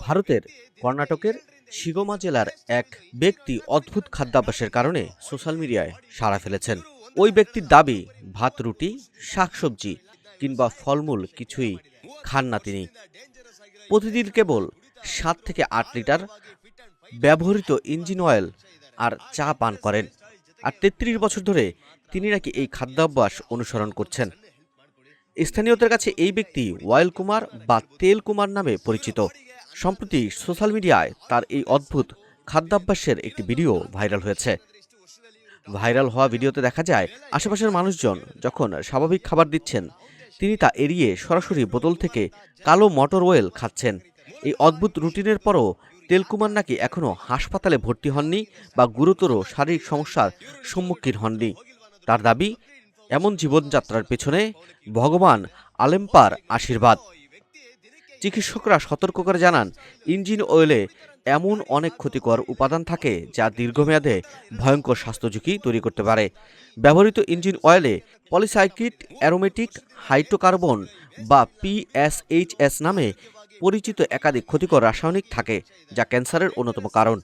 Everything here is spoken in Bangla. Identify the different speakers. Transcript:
Speaker 1: ভারতের কর্ণাটকের শিগমা জেলার এক ব্যক্তি অদ্ভুত খাদ্যাভ্যাসের কারণে সোশ্যাল মিডিয়ায় সাড়া ফেলেছেন। ওই ব্যক্তির দাবি, ভাত, রুটি, শাকসবজি কিংবা ফলমূল কিছুই খান না তিনি। প্রতিদিন কেবল সাত থেকে আট লিটার ব্যবহৃত ইঞ্জিন অয়েল আর চা পান করেন। আর তেত্রিশ বছর ধরে তিনি নাকি এই খাদ্যাভ্যাস অনুসরণ করছেন। স্থানীয়দের কাছে এই ব্যক্তি ওয়াইল কুমার বা তেল কুমার নামে পরিচিত। সম্প্রতি সোশ্যাল মিডিয়ায় তার এই অদ্ভুত খাদ্যাভ্যাসের একটি ভিডিও ভাইরাল হয়েছে। ভাইরাল হওয়া ভিডিওতে দেখা যায়, আশেপাশের মানুষজন যখন স্বাভাবিক খাবার দিচ্ছেন, তিনি তা এড়িয়ে সরাসরি বোতল থেকে কালো মটর অয়েল খাচ্ছেন। এই অদ্ভুত রুটিনের পরও তেলকুমার নাকি এখনও হাসপাতালে ভর্তি হননি বা গুরুতর শারীরিক সমস্যার সম্মুখীন হননি। তার দাবি এমন জীবনযাত্রার পেছনে ভগবান আলেম্পার আশীর্বাদ। চিকিৎসকরা সতর্ক করে জানান, ইঞ্জিন অয়েলে এমন অনেক ক্ষতিকর উপাদান থাকে যা দীর্ঘমেয়াদে ভয়ঙ্কর স্বাস্থ্য ঝুঁকি তৈরি করতে পারে। ব্যবহৃত ইঞ্জিন অয়েলে পলিসাইক্লিট অ্যারোমেটিক হাইড্রোকার্বন বা পিএসএইচএস নামে পরিচিত একাধিক ক্ষতিকর রাসায়নিক থাকে, যা ক্যান্সারের অন্যতম কারণ।